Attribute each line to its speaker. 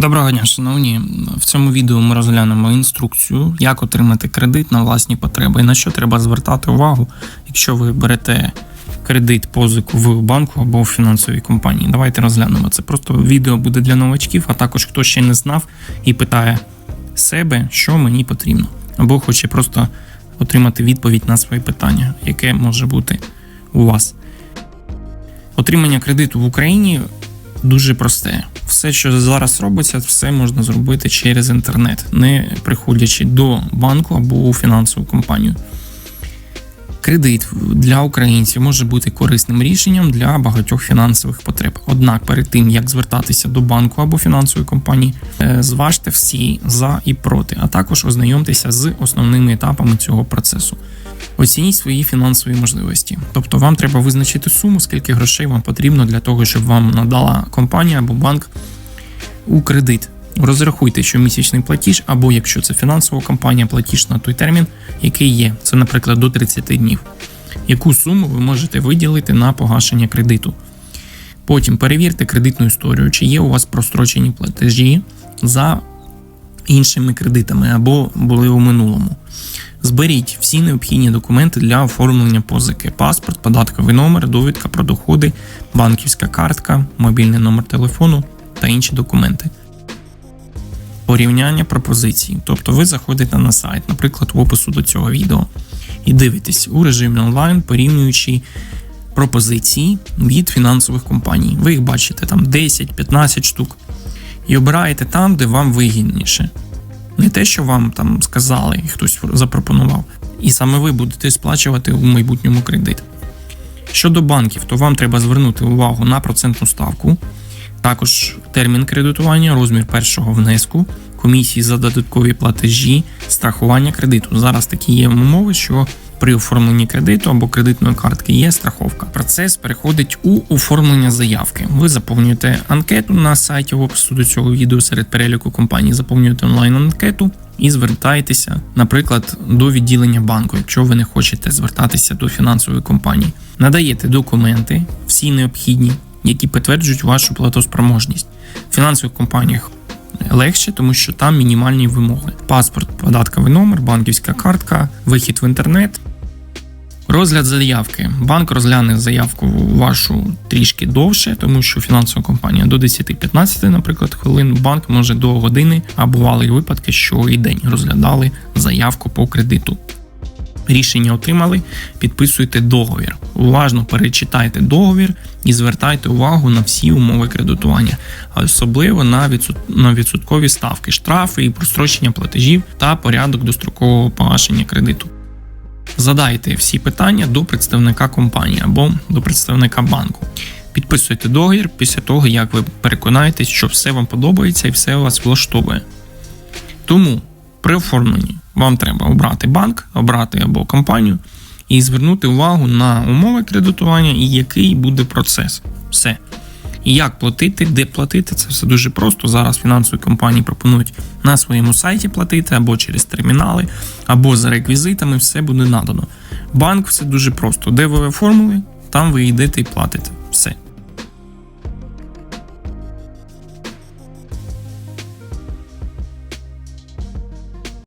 Speaker 1: Доброго дня, шановні. В цьому відео ми розглянемо інструкцію, як отримати кредит на власні потреби і на що треба звертати увагу, якщо ви берете кредит позику в банку або в фінансовій компанії. Давайте розглянемо. Це просто відео буде для новачків, а також хто ще не знав і питає себе, що мені потрібно, або хоче просто отримати відповідь на своє питання, яке може бути у вас. Отримання кредиту в Україні дуже просте. Все, що зараз робиться, все можна зробити через інтернет, не приходячи до банку або у фінансову компанію. Кредит для українців може бути корисним рішенням для багатьох фінансових потреб. Однак, перед тим як звертатися до банку або фінансової компанії, е, зважте всі за і проти, а також ознайомтеся з основними етапами цього процесу. Оцініть свої фінансові можливості. Тобто вам треба визначити суму, скільки грошей вам потрібно для того, щоб вам надала компанія або банк у кредит. Розрахуйте щомісячний платіж, або якщо це фінансова компанія, платіж на той термін, який є. Це, наприклад, до 30 днів. Яку суму ви можете виділити на погашення кредиту? Потім перевірте кредитну історію, чи є у вас прострочені платежі за іншими кредитами або були у минулому. Зберіть всі необхідні документи для оформлення позики: паспорт, податковий номер, довідка про доходи, банківська картка, мобільний номер телефону та інші документи. Порівняння пропозицій. Тобто ви заходите на сайт, наприклад, в опису до цього відео, і дивитесь у режимі онлайн, порівнюючи пропозиції від фінансових компаній. Ви їх бачите там 10-15 штук. І обираєте там, де вам вигідніше. Не те, що вам там сказали і хтось запропонував. І саме ви будете сплачувати у майбутньому кредит. Щодо банків, то вам треба звернути увагу на процентну ставку, також термін кредитування, розмір першого внеску, комісії за додаткові платежі, страхування кредиту. Зараз такі є умови, що при оформленні кредиту або кредитної картки є страховка. Процес переходить у оформлення заявки. Ви заповнюєте анкету на сайті в опису до цього відео серед переліку компаній, заповнюєте онлайн анкету і звертаєтеся, наприклад, до відділення банку, якщо ви не хочете звертатися до фінансової компанії. Надаєте документи, всі необхідні, які підтверджують вашу платоспроможність. Фінансових компаніях легше, тому що там мінімальні вимоги: паспорт, податковий номер, банківська картка, вихід в інтернет. Розгляд заявки. Банк розгляне заявку вашу трішки довше, тому що фінансова компанія до 10-15, наприклад, хвилин. Банк може до години, а бували й випадки, що і день розглядали заявку по кредиту. Рішення отримали, підписуйте договір. Уважно перечитайте договір і звертайте увагу на всі умови кредитування, а особливо на відсот- на відсоткові ставки, штрафи і прострочення платежів та порядок дострокового погашення кредиту. Задайте всі питання до представника компанії або до представника банку. Підписуйте договір після того, як ви переконаєтесь, що все вам подобається і все вас влаштовує. Тому при оформленні вам треба обрати банк, обрати або компанію і звернути увагу на умови кредитування і який буде процес. Все. І як платити, де платити, це все дуже просто. Зараз фінансові компанії пропонують на своєму сайті платити або через термінали, або за реквізитами, все буде надано. Банк все дуже просто. Де ви оформили, там ви йдете і платите.